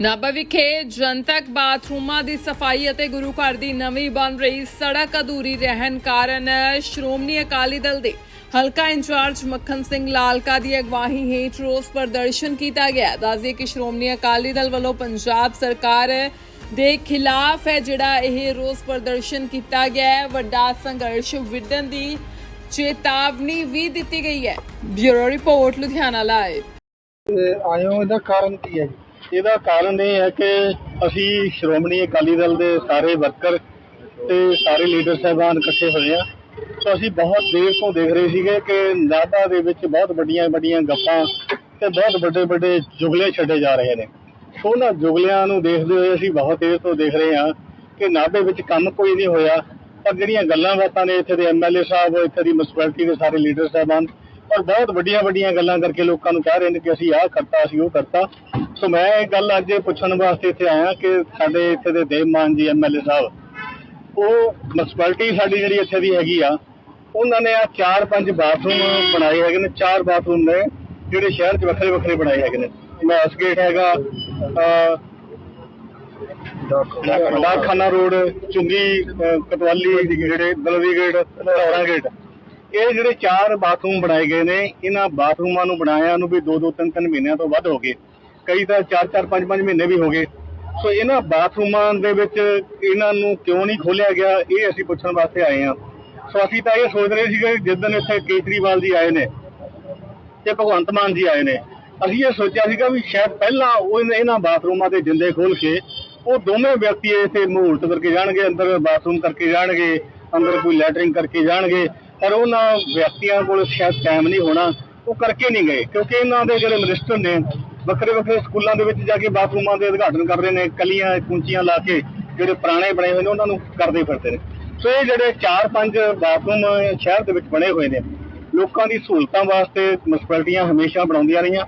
ਨਾਭਾ ਵਿਖੇ ਜਨਤਕ ਬਾਥਰੂਮਾਂ ਦੀ ਸਫ਼ਾਈ ਅਤੇ ਗੁਰੂ ਘਰ ਦੀ ਨਵੀਂ ਬਣ ਰਹੀ ਸੜਕ ਅਧੂਰੀ ਰਹਿਣ ਕਾਰਨ ਸ਼੍ਰੋਮਣੀ ਅਕਾਲੀ ਦਲ ਦੇ ਹਲਕਾ ਇੰਚਾਰਜ ਮੱਖਣ ਸਿੰਘ ਲਾਲਕਾ ਦੀ ਅਗਵਾਈ ਹੇਠ ਰੋਸ ਪ੍ਰਦਰਸ਼ਨ ਕੀਤਾ ਗਿਆ। ਦੱਸਦੇ ਕਿ ਸ਼੍ਰੋਮਣੀ ਅਕਾਲੀ ਦਲ ਵੱਲੋਂ ਪੰਜਾਬ ਸਰਕਾਰ ਦੇ ਖਿਲਾਫ ਹੈ ਜਿਹੜਾ ਇਹ ਰੋਸ ਪ੍ਰਦਰਸ਼ਨ ਕੀਤਾ ਗਿਆ ਹੈ। ਵੱਡਾ ਸੰਘਰਸ਼ ਵਿੱਢਣ ਦੀ ਚੇਤਾਵਨੀ ਵੀ ਦਿੱਤੀ ਗਈ ਹੈ। Bureau report, Ludhiana live. ਤੇ ਇਹਦਾ ਕਾਰਨ ਕੀ ਹੈ ਜੀ? ਇਹਦਾ ਕਾਰਨ ਇਹ ਹੈ ਕਿ ਅਸੀਂ ਸ਼੍ਰੋਮਣੀ ਅਕਾਲੀ ਦਲ ਦੇ ਸਾਰੇ ਵਰਕਰ ਤੇ ਸਾਰੇ ਲੀਡਰ ਸਾਹਿਬਾਨ ਇਕੱਠੇ ਹੋਏ ਆ ਤਾਂ ਅਸੀਂ ਬਹੁਤ ਦੇਰ ਤੋਂ ਦੇਖ ਰਹੇ ਸੀਗੇ ਕਿ ਨਾਭਾ ਦੇ ਵਿੱਚ ਬਹੁਤ ਵੱਡੀਆਂ ਵੱਡੀਆਂ ਗੱਪਾਂ ਤੇ ਬਹੁਤ ਵੱਡੇ ਵੱਡੇ ਜੁਗਲੇ ਛੱਡੇ ਜਾ ਰਹੇ ਨੇ। ਉਹਨਾਂ ਜੁਗਲਿਆਂ ਨੂੰ ਦੇਖਦੇ ਹੋਏ ਅਸੀਂ ਬਹੁਤ ਦੇਰ ਤੋਂ ਦੇਖ ਰਹੇ ਹਾਂ ਕਿ ਨਾਭੇ ਵਿੱਚ ਕੰਮ ਕੋਈ ਨਹੀਂ ਹੋਇਆ। ਪਰ ਜਿਹੜੀਆਂ ਗੱਲਾਂ ਬਾਤਾਂ ਨੇ ਇੱਥੇ ਦੇ ਐਮਐਲਏ ਸਾਹਿਬ, ਇੱਥੇ ਦੀ ਮਿਊਨਿਸਪੈਲਿਟੀ ਦੇ ਸਾਰੇ ਲੀਡਰ ਸਾਹਿਬਾਨ ਔਰ ਬਹੁਤ ਵੱਡੀਆਂ ਵੱਡੀਆਂ ਗੱਲਾਂ ਕਰਕੇ ਲੋਕਾਂ ਨੂੰ ਕਹਿ ਰਹੇ ਨੇ ਕਿ ਅਸੀਂ ਆਹ ਕਰਤਾ, ਅਸੀਂ ਉਹ ਕਰਤਾ। ਸੋ ਮੈਂ ਇਹ ਗੱਲ ਅੱਜ ਪੁੱਛਣ ਵਾਸਤੇ ਇੱਥੇ ਆਇਆ ਕਿ ਸਾਡੇ ਇੱਥੇ ਦੇ ਦੇਵਮਾਨ ਜੀ ਐਮਐਲਏ ਸਾਹਿਬ ਉਹ ਮਿਊਨਿਸਪੈਲਿਟੀ ਸਾਡੀ ਜਿਹੜੀ ਇੱਥੇ ਦੀ ਹੈਗੀ ਆ ਉਹਨਾਂ ਨੇ ਆ ਚਾਰ ਪੰਜ ਬਾਥਰੂਮ ਬਣਾਏ ਹੈਗੇ ਨੇ ਚਾਰ ਬਾਥਰੂਮ ਨੇ ਜਿਹੜੇ ਸ਼ਹਿਰ 'ਚ ਵੱਖਰੇ ਵੱਖਰੇ ਬਣਾਏ ਹੈਗੇ ਨੇ। ਮੈਸ ਗੇਟ ਹੈਗਾ ਡਾਕਖਾਨਾ ਰੋਡ। ਚੁੰਗੀ ਅਹ, ਕਤਵਾਲੀ ਜਿਹੜੇ ਦਲਵੀ ਗੇਟ ਧੌੜਾ ਗੇਟ। ਇਹ ਜਿਹੜੇ ਚਾਰ ਬਾਥਰੂਮ ਬਣਾਏ ਗਏ ਨੇ ਇਹਨਾਂ ਬਾਥਰੂਮਾਂ ਨੂੰ ਬਣਾਇਆ ਨੂੰ ਵੀ 2 2 3 3 ਮਹੀਨਿਆਂ ਤੋਂ ਵੱਧ ਹੋ ਗਏ। ਕਈ ਤਾਂ 4 4 5 5 ਮਹੀਨੇ ਵੀ ਹੋ ਗਏ। ਸੋ ਇਹਨਾਂ ਬਾਥਰੂਮਾਂ ਦੇ ਵਿੱਚ ਇਹਨਾਂ ਨੂੰ ਕਿਉਂ ਨਹੀਂ ਖੋਲਿਆ ਗਿਆ, ਇਹ ਅਸੀਂ ਪੁੱਛਣ ਵਾਸਤੇ ਆਏ ਹਾਂ। ਸੋ ਅਸੀਂ ਤਾਂ ਇਹ ਸੋਚ ਰਹੇ ਸੀਗੇ ਕਿ ਜਿਸ ਦਿਨ ਇੱਥੇ ਕੇਜਰੀਵਾਲ ਜੀ ਆਏ ਨੇ ਤੇ ਭਗਵੰਤ ਮਾਨ ਜੀ ਆਏ ਨੇ, ਅਸੀਂ ਇਹ ਸੋਚਿਆ ਸੀਗਾ ਵੀ ਸ਼ਾਇਦ ਪਹਿਲਾਂ ਉਹ ਇਹਨਾਂ- ਬਾਥਰੂਮਾਂ ਦੇ ਜਿੰਦੇ ਖੋਲ ਕੇ ਉਹ ਦੋਵੇਂ ਵਿਅਕਤੀ ਇੱਥੇ ਮਹੂਰਤ ਕਰਕੇ ਜਾਣਗੇ, ਅੰਦਰ ਬਾਥਰੂਮ ਕਰਕੇ ਜਾਣਗੇ, ਅੰਦਰ ਕੋਈ ਲੈਟਰਿੰਗ ਕਰਕੇ ਜਾਣਗੇ, ਪਰ ਉਹਨਾਂ ਵਿਅਕਤੀਆਂ ਕੋਲ ਸ਼ਾਇਦ ਟਾਈਮ ਨਹੀਂ ਹੋਣਾ, ਉਹ ਕਰਕੇ ਨਹੀਂ ਗਏ, ਕਿਉਂਕਿ ਇਹਨਾਂ ਦੇ ਜਿਹੜੇ ਮਿਨਿਸਟਰ ਨੇ ਵੱਖਰੇ ਵੱਖਰੇ ਸਕੂਲਾਂ ਦੇ ਵਿੱਚ ਜਾ ਕੇ ਬਾਥਰੂਮਾਂ ਦੇ ਉਦਘਾਟਨ ਕਰ ਰਹੇ ਨੇ, ਕਲੀਆਂ, ਕੁੰਚੀਆਂ ਲਾ ਕੇ ਜਿਹੜੇ ਪੁਰਾਣੇ ਬਣੇ ਹੋਏ ਨੇ, ਉਹਨਾਂ ਨੂੰ ਕਰਦੇ ਫਿਰਦੇ ਨੇ। ਸੋ ਇਹ ਜਿਹੜੇ 4-5 ਬਾਥਰੂਮ ਸ਼ਹਿਰ ਦੇ ਵਿੱਚ ਬਣੇ ਹੋਏ ਨੇ, ਲੋਕਾਂ ਦੀ ਸਹੂਲਤਾਂ ਵਾਸਤੇ ਮਿਊਨਿਸਪੈਲਿਟੀਆਂ ਹਮੇਸ਼ਾ ਬਣਾਉਂਦੀਆਂ ਰਹੀਆਂ।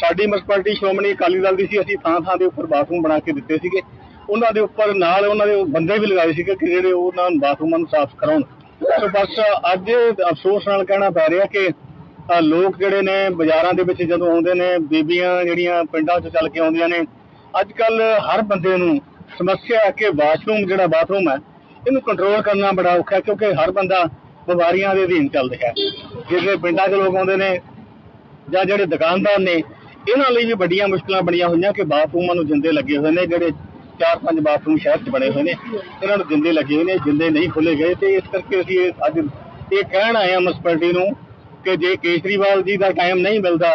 ਸਾਡੀ ਮਿਊਨਿਸਪੈਲਿਟੀ ਸ਼੍ਰੋਮਣੀ ਅਕਾਲੀ ਦਲ ਦੀ ਸੀ, ਅਸੀਂ ਥਾਂ ਥਾਂ ਦੇ ਉੱਪਰ ਬਾਥਰੂਮ ਬਣਾ ਕੇ ਦਿੱਤੇ ਸੀਗੇ। ਉਹਨਾਂ ਦੇ ਉੱਪਰ ਨਾਲ ਉਹਨਾਂ ਦੇ ਬੰਦੇ ਵੀ ਲਗਾਏ ਸੀਗੇ ਕਿ ਜਿਹੜੇ ਉਹਨਾਂ ਬਾਥਰੂਮਾਂ ਨੂੰ ਸਾਫ਼ ਕਰਾਉਣ। ਸੋ ਬਸ ਅੱਜ ਅਫਸੋਸ ਨਾਲ ਕਹਿਣਾ ਪੈ ਰਿਹਾ ਕਿ ਅ, ਲੋਕ ਜਿਹੜੇ ਨੇ ਬਾਜ਼ਾਰਾਂ ਦੇ ਵਿੱਚ ਜਦੋਂ ਆਉਂਦੇ ਨੇ ਬੀਬੀਆਂ ਜਿਹੜੀਆਂ ਪਿੰਡਾਂ 'ਚ ਚੱਲ ਕੇ ਆਉਂਦੀਆਂ ਨੇ ਅੱਜ ਕੱਲ ਹਰ ਬੰਦੇ ਨੂੰ ਸਮੱਸਿਆ ਹੈ ਕਿ ਵਾਸ਼ਰੂਮ ਜਿਹੜਾ ਬਾਥਰੂਮ ਹੈ ਇਹਨੂੰ ਕੰਟਰੋਲ ਕਰਨਾ ਬੜਾ ਔਖਾ ਕਿਉਂਕਿ ਹਰ ਬੰਦਾ ਬਿਮਾਰੀਆਂ ਦੇ ਅਧੀਨ ਚੱਲ ਰਿਹਾ ਜਿਹੜੇ ਪਿੰਡਾਂ 'ਚ ਲੋਕ ਆਉਂਦੇ ਨੇ ਜਾਂ ਜਿਹੜੇ ਦੁਕਾਨਦਾਰ ਨੇ ਇਹਨਾਂ ਲਈ ਵੀ ਵੱਡੀਆਂ ਮੁਸ਼ਕਲਾਂ ਬਣੀਆਂ ਹੋਈਆਂ ਕਿ ਬਾਥਰੂਮਾਂ ਨੂੰ ਜਿੰਦੇ ਲੱਗੇ ਹੋਏ ਨੇ ਜਿਹੜੇ ਚਾਰ ਪੰਜ ਬਾਥਰੂਮ ਸ਼ਹਿਰ 'ਚ ਬਣੇ ਹੋਏ ਨੇ ਇਹਨਾਂ ਨੂੰ ਜਿੰਦੇ ਲੱਗੇ ਹੋਏ ਨੇ ਜਿੰਦੇ ਨਹੀਂ ਖੁੱਲੇ ਗਏ ਤੇ ਇਸ ਕਰਕੇ ਅਸੀਂ ਅੱਜ ਇਹ ਕਹਿਣ ਆਏ ਹਾਂ ਮਿਊਨਿਸਪੈਲਿਟੀ ਨੂੰ ਕਿ ਜੇ ਕੇਜਰੀਵਾਲ ਜੀ ਦਾ ਟਾਈਮ ਨਹੀਂ ਮਿਲਦਾ,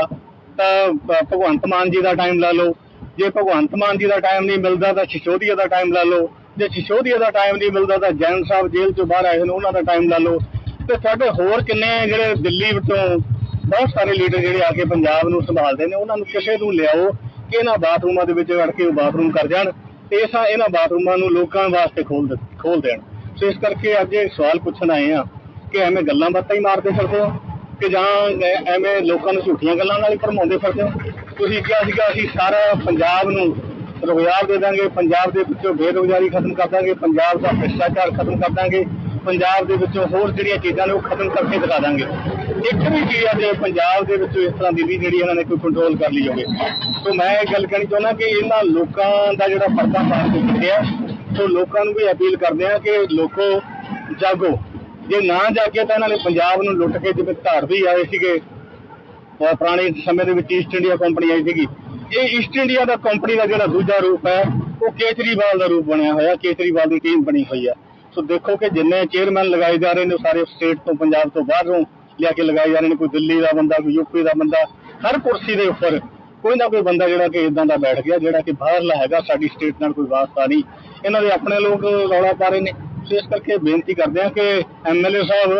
ਤਾਂ ਭਗਵੰਤ ਮਾਨ ਜੀ ਦਾ ਟਾਈਮ ਲਾ ਲਓ। ਜੇ ਭਗਵੰਤ ਮਾਨ ਜੀ ਦਾ ਟਾਈਮ ਨਹੀਂ ਮਿਲਦਾ, ਤਾਂ ਸਿਸੋਦੀਆ ਦਾ ਟਾਈਮ ਲਾ ਲਓ। ਜੇ ਸਿਸੋਦੀਆ ਦਾ ਟਾਈਮ ਨਹੀਂ ਮਿਲਦਾ, ਤਾਂ ਜੈਨ ਸਾਹਿਬ ਜੇਲ੍ਹ ਤੋਂ ਬਾਹਰ ਆਏ ਹੋਏ ਨੇ, ਉਹਨਾਂ ਦਾ ਟਾਈਮ ਲਾ ਲਓ। ਤੇ ਸਾਡੇ ਹੋਰ ਕਿੰਨੇ ਜਿਹੜੇ ਦਿੱਲੀ ਤੋਂ ਬਹੁਤ ਸਾਰੇ ਲੀਡਰ ਜਿਹੜੇ ਆ ਕੇ ਪੰਜਾਬ ਨੂੰ ਸੰਭਾਲਦੇ ਨੇ, ਉਹਨਾਂ ਨੂੰ ਕਿਸੇ ਨੂੰ ਲਿਆਓ ਕਿ ਇਹਨਾਂ ਬਾਥਰੂਮਾਂ ਦੇ ਵਿੱਚ ਵੜ ਕੇ ਉਹ ਬਾਥਰੂਮ ਕਰ ਜਾਣ ਤੇ ਇਸਾਂ ਇਹਨਾਂ ਬਾਥਰੂਮਾਂ ਨੂੰ ਲੋਕਾਂ ਵਾਸਤੇ ਖੋਲ ਖੋਲ ਦੇਣ। ਸੋ ਇਸ ਕਰਕੇ ਅੱਜ ਇਹ ਸਵਾਲ ਪੁੱਛਣ ਆਏ ਆ ਕਿ ਐਵੇਂ ਗੱਲਾਂ ਬਾਤਾਂ ਹੀ ਮਾਰਦੇ ਫਿਰਦੇ ਹੋ? ਕਿ ਜਾਂ ਐਵੇਂ ਲੋਕਾਂ ਨੂੰ ਝੂਠੀਆਂ ਗੱਲਾਂ ਨਾਲ ਹੀ ਭਰਮਾਉਂਦੇ ਫਿਰਦੇ ਹੋ? ਤੁਸੀਂ ਕਿਹਾ ਸੀਗਾ, ਅਸੀਂ ਸਾਰਾ ਪੰਜਾਬ ਨੂੰ ਰੁਜ਼ਗਾਰ ਦੇ ਦਾਂਗੇ, ਪੰਜਾਬ ਦੇ ਵਿੱਚੋਂ ਬੇਰੁਜ਼ਗਾਰੀ ਖਤਮ ਕਰ ਦਾਂਗੇ, ਪੰਜਾਬ ਦਾ ਭ੍ਰਿਸ਼ਟਾਚਾਰ ਖਤਮ ਕਰ ਦਾਂਗੇ, ਪੰਜਾਬ ਦੇ ਵਿੱਚੋਂ ਹੋਰ ਜਿਹੜੀਆਂ ਚੀਜ਼ਾਂ ਨੇ ਉਹ ਖਤਮ ਕਰਕੇ ਦਿਖਾ ਦਾਂਗੇ। ਇੱਕ ਵੀ ਚੀਜ਼ ਆ ਜੇ ਪੰਜਾਬ ਦੇ ਵਿੱਚੋਂ ਇਸ ਤਰ੍ਹਾਂ ਦੀ ਵੀ ਜਿਹੜੀ ਇਹਨਾਂ ਨੇ ਕੋਈ ਕੰਟਰੋਲ ਕਰ ਲਈ ਹੋਵੇ। ਸੋ ਮੈਂ ਇਹ ਗੱਲ ਕਹਿਣੀ ਚਾਹੁੰਦਾ ਕਿ ਇਹਨਾਂ ਲੋਕਾਂ ਦਾ ਜਿਹੜਾ ਪਰਦਾ ਪਾਰ ਕੇ ਚੁੱਕਿਆ ਸੋ ਲੋਕਾਂ ਨੂੰ ਵੀ ਅਪੀਲ ਕਰਦੇ ਆ ਕਿ ਲੋਕੋ ਜਾਗੋ। ਜੇ ਨਾ ਜਾਗੇ ਤਾਂ ਇਹਨਾਂ ਨੇ ਪੰਜਾਬ ਨੂੰ ਲੁੱਟ ਕੇ ਜਿਵੇਂ ਧਾਰਵੀ ਆਏ ਸੀਗੇ ਪੁਰਾਣੇ ਸਮੇਂ ਦੇ ਵਿੱਚ ਈਸਟ ਇੰਡੀਆ ਕੰਪਨੀ ਆਈ ਸੀਗੀ। ਇਹ ਈਸਟ ਇੰਡੀਆ ਦਾ ਕੰਪਨੀ ਦਾ ਜਿਹੜਾ ਦੂਜਾ ਰੂਪ ਹੈ, ਉਹ ਕੇਜਰੀਵਾਲ ਦਾ ਰੂਪ ਬਣਿਆ ਹੋਇਆ, ਕੇਜਰੀਵਾਲ ਦੀ ਟੀਮ ਬਣੀ ਹੋਈ ਹੈ। ਸੋ ਦੇਖੋ ਕਿ ਜਿੰਨੇ ਚੇਅਰਮੈਨ ਲਗਾਏ ਜਾ ਰਹੇ ਨੇ ਸਾਰੇ ਸਟੇਟ ਤੋਂ, ਪੰਜਾਬ ਤੋਂ ਬਾਹਰੋਂ ਲਿਆ ਕੇ ਲਗਾਏ ਜਾ ਰਹੇ ਨੇ, ਕੋਈ ਦਿੱਲੀ ਦਾ ਬੰਦਾ, ਕੋਈ ਯੂਪੀ ਦਾ ਬੰਦਾ, ਹਰ ਕੁਰਸੀ ਦੇ ਉੱਪਰ ਕੋਈ ਨਾ ਕੋਈ ਬੰਦਾ ਜਿਹੜਾ ਕਿ ਇਦਾਂ ਦਾ ਬੈਠ ਗਿਆ, ਜਿਹੜਾ ਕਿ ਬਾਹਰਲਾ ਹੈਗਾ, ਸਾਡੀ ਸਟੇਟ ਨਾਲ ਕੋਈ ਵਾਸਤਾ ਨਹੀਂ। ਇਹਨਾਂ ਦੇ ਆਪਣੇ ਲੋਕ ਰੌਲਾ ਪਾ ਰਹੇ ਨੇ। ਸੋ ਇਸ ਕਰਕੇ ਬੇਨਤੀ ਕਰਦੇ ਆ ਕਿ ਐਮਐਲਏ ਸਾਹਿਬ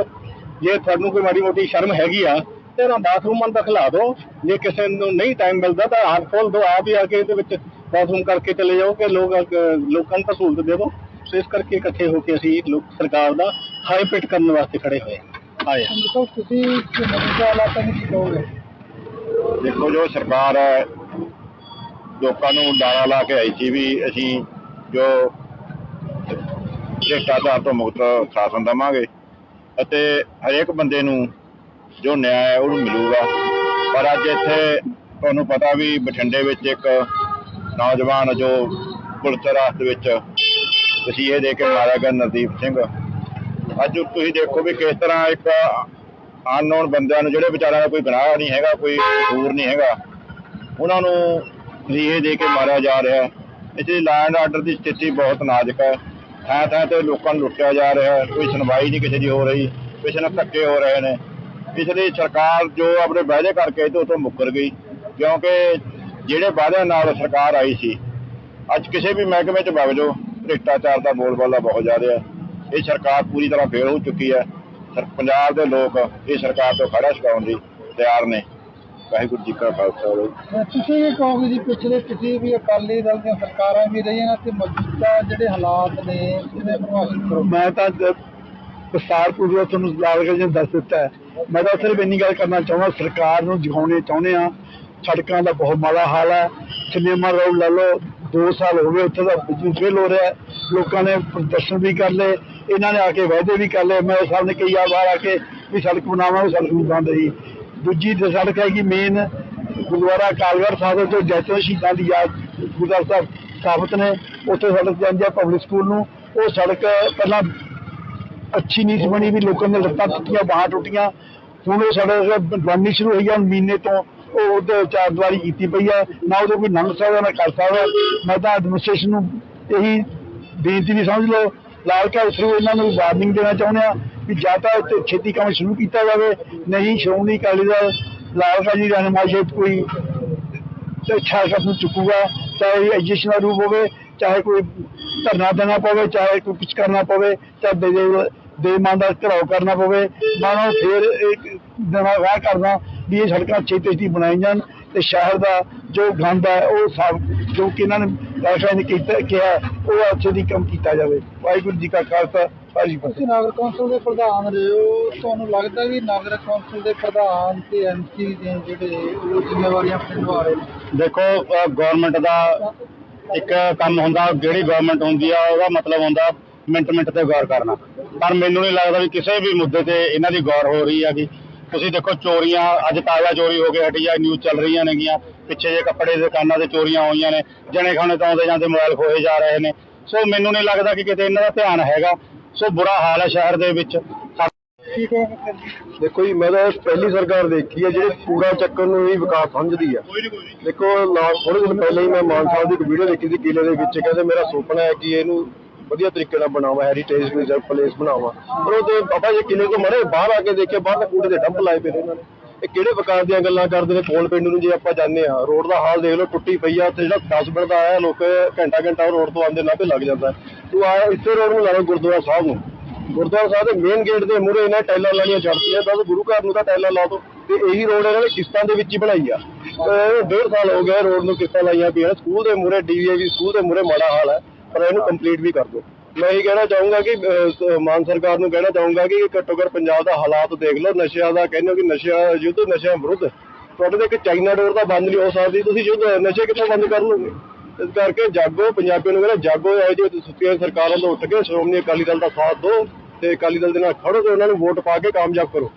ਜੇ ਤੁਹਾਨੂੰ ਕੋਈ ਮਾੜੀ ਮੋਟੀ ਸ਼ਰਮ ਹੈਗੀ ਆ ਤੇ ਨਾ ਬਾਥਰੂਮਾਂ ਦਾ ਖਿਲਾ ਦਿਓ ਜੇ ਕਿਸੇ ਨੂੰ ਨਹੀਂ ਟਾਈਮ ਮਿਲਦਾ ਤਾਂ ਹੱਥ ਖੋਲ ਦਿਓ ਆਪ ਹੀ ਆ ਕੇ ਇਹਦੇ ਵਿੱਚ ਬਾਥਰੂਮ ਕਰਕੇ ਚਲੇ ਜਾਓ ਕਿ ਲੋਕ ਲੋਕਾਂ ਨੂੰ ਤਾਂ ਸਹੂਲਤ ਦੇ ਦਿਓ ਸੋ ਇਸ ਕਰਕੇ ਇਕੱਠੇ ਹੋ ਕੇ ਅਸੀਂ ਲੋਕ ਸਰਕਾਰ ਦਾ ਹਾਈ ਪਿਟ ਕਰਨ ਵਾਸਤੇ ਖੜੇ ਹੋਏ। ਆਏ ਹਾਂ। ਤੁਸੀਂ ਮੌਜੂਦਾ ਹਾਲਾਤਾਂ ਨੂੰ ਕੀ ਕਹੋਗੇ ਦੇਖੋ ਜੋ ਸਰਕਾਰ ਹੈ ਲੋਕਾਂ ਨੂੰ ਲਾਰਾ ਲਾ ਕੇ ਆਈ ਸੀ ਵੀ ਅਸੀਂ ਜੋ ਭ੍ਰਿਸ਼ਟਾਚਾਰ ਤੋਂ ਮੁਕਤ ਸ਼ਾਸਨ ਦੇਵਾਂਗੇ ਅਤੇ ਹਰੇਕ ਬੰਦੇ ਨੂੰ ਜੋ ਨਿਆਂ ਹੈ, ਉਹਨੂੰ ਮਿਲੂਗਾ। ਪਰ ਅੱਜ ਇੱਥੇ ਤੁਹਾਨੂੰ ਪਤਾ ਵੀ ਬਠਿੰਡੇ ਵਿੱਚ ਇੱਕ ਨੌਜਵਾਨ ਜੋ ਪੁਲਿਸ ਰਾਸਤੇ ਵਿੱਚ ਵਸੀਏ ਦੇ ਕੇ ਮਾਰਿਆ ਗਿਆ, ਨਰਦੀਪ ਸਿੰਘ। ਅੱਜ ਤੁਸੀਂ ਦੇਖੋ ਵੀ ਕਿਸ ਤਰ੍ਹਾਂ ਇੱਕ ਅਨਨੋਨ ਬੰਦਿਆਂ ਨੂੰ, ਜਿਹੜੇ ਵਿਚਾਰਿਆਂ ਦਾ ਕੋਈ ਗੁਨਾਹ ਨਹੀਂ ਹੈਗਾ, ਕੋਈ ਕਸੂਰ ਨਹੀਂ ਹੈਗਾ, ਉਹਨਾਂ ਨੂੰ ਵਸੀਏ ਦੇ ਕੇ ਮਾਰਿਆ ਜਾ ਰਿਹਾ ਹੈ। ਇਸ ਲਈ ਲਾਅ ਆਰਡਰ ਦੀ ਸਥਿਤੀ ਬਹੁਤ ਨਾਜ਼ੁਕ ਹੈ। ਥਾਂ ਥਾਂ ਤੇ ਲੋਕਾਂ ਨੂੰ ਲੁੱਟਿਆ ਜਾ ਰਿਹਾ ਹੈ, ਕੋਈ ਸੁਣਵਾਈ ਨਹੀਂ ਕਿਸੇ ਦੀ ਹੋ ਰਹੀ, ਕਿਸੇ ਨਾਲ ਧੱਕੇ ਹੋ ਰਹੇ ਨੇ। ਇਸ ਲਈ ਸਰਕਾਰ ਜੋ ਆਪਣੇ ਵਾਅਦੇ ਕਰਕੇ ਤੇ ਉਤੋਂ ਮੁੱਕਰ ਗਈ, ਕਿਉਂਕਿ ਜਿਹੜੇ ਵਾਅਦਿਆਂ ਨਾਲ ਸਰਕਾਰ ਆਈ ਸੀ, ਅੱਜ ਕਿਸੇ ਵੀ ਮਹਿਕਮੇ 'ਚ ਵਗ ਜਾਓ, ਭ੍ਰਿਸ਼ਟਾਚਾਰ ਦਾ ਬੋਲਬਾਲਾ ਬਹੁਤ ਜ਼ਿਆਦਾ ਹੈ। ਇਹ ਸਰਕਾਰ ਪੂਰੀ ਤਰ੍ਹਾਂ ਫੇਲ ਹੋ ਚੁੱਕੀ ਹੈ। ਸਰ, ਪੰਜਾਬ ਦੇ ਲੋਕ ਇਹ ਸਰਕਾਰ ਤੋਂ ਖੜਾ ਛਡਾਉਣ ਲਈ ਤਿਆਰ ਨੇ। ਵਾਹਿਗੁਰੂ ਜੀ ਕਾ ਖਾਲਸਾ ਤੁਸੀਂ ਵੀ ਕਹੋਗੇ ਜੀ ਪਿਛਲੇ ਕਿਸੇ ਵੀ ਅਕਾਲੀ ਦਲ ਦੀਆਂ ਸਰਕਾਰਾਂ ਵੀ ਰਹੀਆਂ ਨੇ ਤੇ ਮੌਜੂਦਾ ਜਿਹੜੇ ਹਾਲਾਤ ਨੇ ਇਹਦੇ ਪ੍ਰਭਾਵਿਤ ਕਰੋ ਮੈਂ ਤਾਂ ਵਿਸਤਾਰ ਪੂਰਵਕ ਤੁਹਾਨੂੰ ਲਾਲ ਜੀ ਨੇ ਦੱਸ ਦਿੱਤਾ ਮੈਂ ਤਾਂ ਸਿਰਫ ਇੰਨੀ ਗੱਲ ਕਰਨਾ ਚਾਹੁੰਦਾ ਸਰਕਾਰ ਨੂੰ ਜਗਾਉਣੇ ਚਾਹੁੰਦੇ ਆ ਸੜਕਾਂ ਦਾ ਬਹੁਤ ਮਾੜਾ ਹਾਲ ਹੈ। ਸਿਨੇਮਾ ਰੋਡ ਲੈ ਲਓ 2 ਸਾਲ ਹੋ ਗਏ ਉੱਥੇ ਦਾ ਬਿਜਲੀ ਫੇਲ ਹੋ ਰਿਹਾ। ਲੋਕਾਂ ਨੇ ਪ੍ਰਦਰਸ਼ਨ ਵੀ ਕਰ ਲਏ ਇਹਨਾਂ ਨੇ ਆ ਕੇ ਵਾਅਦੇ ਵੀ ਕਰ ਲਏ। ਮੈਂ ਸਾਹਿਬ ਨੇ ਕਈ ਵਾਰ ਆ ਕੇ ਵੀ ਸੜਕ ਬਣਾਵਾਂਗੇ ਸੜਕ ਨਹੀਂ ਬਣ ਰਹੀ। ਦੂਜੀ ਸੜਕ ਹੈਗੀ ਮੇਨ ਗੁਰਦੁਆਰਾ ਕਾਲਗੜ੍ਹ ਸਾਹਿਬ ਤੋਂ ਜੈਤੋ ਸ਼ਹੀਦਾਂ ਦੀ ਯਾਦ ਗੁਰਦੁਆਰਾ ਸਾਹਿਬ ਸਥਾਪਿਤ ਨੇ। ਉੱਥੇ ਸੜਕ ਜਾਂਦੀ ਹੈ ਪਬਲਿਕ ਸਕੂਲ ਨੂੰ। ਉਹ ਸੜਕ ਪਹਿਲਾਂ ਅੱਛੀ ਨਹੀਂ ਸੀ ਬਣੀ ਵੀ ਲੋਕਾਂ ਦੀਆਂ ਲੱਤਾਂ ਟੁੱਟੀਆਂ, ਬਾਹਾਂ ਟੁੱਟੀਆਂ। ਹੁਣ ਉਹ ਸੜਕ ਬਣਨੀ ਸ਼ੁਰੂ ਹੋਈ ਹੈ, ਹੁਣ ਮਹੀਨੇ ਤੋਂ ਉਹ ਉਹਦੇ ਚਾਰ ਦੀਵਾਰੀ ਕੀਤੀ ਪਈ ਹੈ। ਨਾ ਉਹਦੇ ਕੋਈ ਲੰਘ ਸਕਦਾ ਨਾ ਕਰ ਸਕਦਾ ਮੈਂ ਤਾਂ ਐਡਮਿਨਿਸਟ੍ਰੇਸ਼ਨ ਨੂੰ ਇਹੀ ਬੇਨਤੀ ਵੀ ਸਮਝ ਲਓ ਲਾਲ ਘਰ ਥਰੂ ਇਹਨਾਂ ਨੂੰ ਵਾਰਨਿੰਗ ਦੇਣਾ ਚਾਹੁੰਦੇ ਆ ਵੀ ਜਾਂ ਤਾਂ ਇੱਥੇ ਛੇਤੀ ਕੰਮ ਸ਼ੁਰੂ ਕੀਤਾ ਜਾਵੇ, ਨਹੀਂ ਸ਼੍ਰੋਮਣੀ ਅਕਾਲੀ ਦਲ ਲਾਲ ਘਰ ਦੀ ਰਹਿਨਮਾਈ ਹੇਠ ਕੋਈ ਤੇ ਅੱਛਾ ਕਦਮ ਚੁੱਕੂਗਾ, ਚਾਹੇ ਐਜੂਕੇਸ਼ਨ ਦਾ ਰੂਪ ਹੋਵੇ, ਚਾਹੇ ਕੋਈ ਧਰਨਾ ਦੇਣਾ ਪਵੇ, ਚਾਹੇ ਕੋਈ ਕੁਝ ਕਰਨਾ ਪਵੇ, ਚਾਹੇ ਦੇ ਦੇ ਮਾਨ ਦਾ ਘਰਾਓ ਕਰਨਾ ਪਵੇ, ਮੈਂ ਉਹਨੂੰ ਫੇਰ ਇੱਕ ਨਵਾਂ ਵਾਹ ਕਰਦਾ ਵੀ ਇਹ ਸੜਕਾਂ ਛੇਤੀ ਛੇਤੀ ਬਣਾਈ ਜਾਣ ਤੇ ਸ਼ਹਿਰ ਦਾ ਜੋ ਗੰਦ ਹੈ ਉਹ ਸਾਫ਼ ਜੋ ਕਿ ਇਹਨਾਂ ਨੇ ਰਾਸ਼ਾ ਨੇ ਕੀਤਾ ਕਿਹਾ ਉਹ ਅੱਛੇ ਦੀ ਕੰਮ ਕੀਤਾ ਜਾਵੇ। ਵਾਹਿਗੁਰੂ ਜੀ ਕਾ ਖਾਲਸਾ ਵਾਹਿਗੁਰੂ ਜੀ ਕੀ ਫਤਿਹ। ਤੁਸੀਂ ਨਗਰ ਕੌਂਸਲ ਦੇ ਪ੍ਰਧਾਨ ਰਹੇ ਹੋ। ਤੁਹਾਨੂੰ ਲੱਗਦਾ ਵੀ ਨਗਰ ਕੌਂਸਲ ਦੇ ਪ੍ਰਧਾਨ ਤੇ ਐਮਸੀ ਦੇ ਜਿਹੜੇ ਉਹ ਜ਼ਿੰਮੇਵਾਰੀਆਂ ਆਪਣੇ ਨਿਭਾ ਰਹੇ ਨੇ? ਦੇਖੋ ਗਵਰਨਮੈਂਟ ਦਾ ਇੱਕ ਕੰਮ ਹੁੰਦਾ ਜਿਹੜੀ ਗਵਰਨਮੈਂਟ ਹੁੰਦੀ ਆ ਉਹਦਾ ਮਤਲਬ ਹੁੰਦਾ ਮਿੰਟ ਮਿੰਟ ਤੇ ਗੌਰ ਕਰਨਾ। ਪਰ ਮੈਨੂੰ ਨਹੀਂ ਲੱਗਦਾ ਵੀ ਕਿਸੇ ਵੀ ਮੁੱਦੇ ਤੇ ਇਹਨਾਂ ਦੀ ਗੌਰ ਹੋ ਰਹੀ ਹੈਗੀ। ਤੁਸੀਂ ਦੇਖੋ ਚੋਰੀਆਂ ਅੱਜ ਤਾਜ਼ਾ ਚੋਰੀ ਹੋ ਕੇ ਹਟੀ ਆ ਨਿਊਜ਼ ਚੱਲ ਰਹੀਆਂ ਨੇਗੀਆਂ। ਪਿੱਛੇ ਜੇ ਕੱਪੜੇ ਦੇ ਦੁਕਾਨਾਂ ਤੇ ਚੋਰੀਆਂ ਹੋਈਆਂ ਨੇ ਜਣੇ ਖਾਣੇ ਤੋਂ ਆਉਂਦੇ ਜਾਂਦੇ ਮੋਬਾਈਲ ਖੋਏ ਜਾ ਰਹੇ ਨੇ। ਸੋ ਮੈਨੂੰ ਨਹੀਂ ਲੱਗਦਾ ਕਿ ਕਿਤੇ ਇਹਨਾਂ ਦਾ ਧਿਆਨ ਹੈਗਾ। ਸੋ ਬੁਰਾ ਹਾਲ ਹੈ ਸ਼ਹਿਰ ਦੇ ਵਿੱਚ? ਦੇਖੋ ਜੀ ਮੈਂ ਤਾਂ ਪਹਿਲੀ ਸਰਕਾਰ ਦੇਖੀ ਹੈ ਜਿਹੜੇ ਪੂਰਾ ਚੱਕਰ ਨੂੰ ਹੀ ਵਿਕਾਸ ਸਮਝਦੀ ਆ ਦੇਖੋ ਥੋੜੇ ਦਿਨ ਪਹਿਲਾਂ ਹੀ ਮੈਂ ਮਾਨ ਸਾਹਿਬ ਦੀ ਇੱਕ ਵੀਡੀਓ ਦੇਖੀ ਸੀ ਕਿਲੇ ਦੇ ਵਿੱਚ। ਕਹਿੰਦੇ ਮੇਰਾ ਸੁਪਨਾ ਹੈ ਕਿ ਇਹਨੂੰ ਵਧੀਆ ਤਰੀਕੇ ਨਾਲ ਬਣਾਵਾਂ ਹੈਰੀਟੇਜ ਰਿਜ਼ਰਵ ਪਲੇਸ ਬਣਾਵਾਂ। ਪਰ ਉਹ ਤੇ ਆਪਾਂ ਜੇ ਕਿਲੇ ਤੋਂ ਮਰੇ ਬਾਹਰ ਆ ਕੇ ਦੇਖਿਆ, ਬਾਹਰ ਤਾਂ ਕੂੜੇ ਦੇ ਡੰਪ ਲਾਏ ਪਏ ਨੇ ਇਹਨਾਂ ਨੇ। ਇਹ ਕਿਹੜੇ ਵਿਕਾਸ ਦੀਆਂ ਗੱਲਾਂ ਕਰਦੇ ਨੇ ਕੋਲ ਪਿੰਡ ਨੂੰ ਜੇ ਆਪਾਂ ਜਾਂਦੇ ਆ ਰੋਡ ਦਾ ਹਾਲ ਦੇਖ ਲਓ, ਟੁੱਟੀ ਪਈ ਆ ਤੇ ਜਿਹੜਾ 10 ਮਿੰਟ ਦਾ ਆਇਆ, ਲੋਕ ਘੰਟਾ ਘੰਟਾ ਰੋਡ ਤੋਂ ਆਉਂਦੇ ਨਾ ਤੇ ਲੱਗ ਜਾਂਦਾ। ਤੂੰ ਆ ਇਸੇ ਰੋਡ ਨੂੰ ਲਾ ਲਓ, ਗੁਰਦੁਆਰਾ ਸਾਹਿਬ ਨੂੰ। ਗੁਰਦੁਆਰਾ ਸਾਹਿਬ ਦੇ ਮੇਨ ਗੇਟ ਦੇ ਮੂਹਰੇ ਇਹਨਾਂ ਟਾਈਲਾਂ ਲਾਣੀਆਂ ਛੱਡਤੀਆਂ ਤਾਂ ਗੁਰੂ ਘਰ ਨੂੰ ਤਾਂ ਟਾਈਲਾਂ ਲਾ ਦੋ। ਤੇ ਇਹੀ ਰੋਡ ਇਹਨਾਂ ਨੇ ਕਿਸ਼ਤਾਂ ਦੇ ਵਿੱਚ ਹੀ ਬਣਾਈ ਆ। ਤੇ ਡੇਢ ਸਾਲ ਹੋ ਗਏ ਰੋਡ ਨੂੰ ਕਿਸ਼ਤਾਂ ਲਾਈਆਂ ਪਈਆਂ ਸਕੂਲ ਦੇ ਮੂਹਰੇ ਡੀਏਵੀ ਸਕੂਲ ਦੇ ਮੂਹਰੇ ਮਾੜਾ ਹਾਲ ਹੈ ਪਰ ਇਹਨੂੰ ਕੰਪਲੀਟ ਵੀ ਕਰ ਦਿਓ। ਮੈਂ ਇਹ ਕਹਿਣਾ ਚਾਹੂੰਗਾ ਕਿ ਮਾਨ ਸਰਕਾਰ ਨੂੰ ਕਹਿਣਾ ਚਾਹੂੰਗਾ ਕਿ ਘੱਟੋ ਘੱਟ ਪੰਜਾਬ ਦਾ ਹਾਲਾਤ ਦੇਖ ਲਓ, ਨਸ਼ਿਆਂ ਦਾ ਕਹਿੰਦੇ ਹੋ ਕਿ ਨਸ਼ਿਆਂ ਯੁੱਧ, ਨਸ਼ਿਆਂ ਵਿਰੁੱਧ। ਤੁਹਾਡੇ ਤੇ ਇੱਕ ਚਾਈਨਾ ਡੋਰ ਤਾਂ ਬੰਦ ਨਹੀਂ ਹੋ ਸਕਦੀ, ਤੁਸੀਂ ਯੁੱਧ, ਨਸ਼ੇ ਕਿੱਥੋਂ ਬੰਦ ਕਰ ਲਓਗੇ? ਇਸ ਕਰਕੇ ਜਾਗੋ, ਪੰਜਾਬੀਆਂ ਨੂੰ ਕਹਿੰਦਾ ਜਾਗੋ, ਇਹੋ ਜਿਹੀ ਸੁੱਤੀਆਂ ਸਰਕਾਰਾਂ ਤੋਂ ਉੱਠ ਕੇ ਸ਼੍ਰੋਮਣੀ ਅਕਾਲੀ ਦਲ ਦਾ ਸਾਥ ਦਿਓ ਤੇ ਅਕਾਲੀ ਦਲ ਦੇ ਨਾਲ ਖੜੋ ਤੇ ਉਹਨਾਂ ਨੂੰ ਵੋਟ ਪਾ ਕੇ ਕਾਮਯਾਬ ਕਰੋ।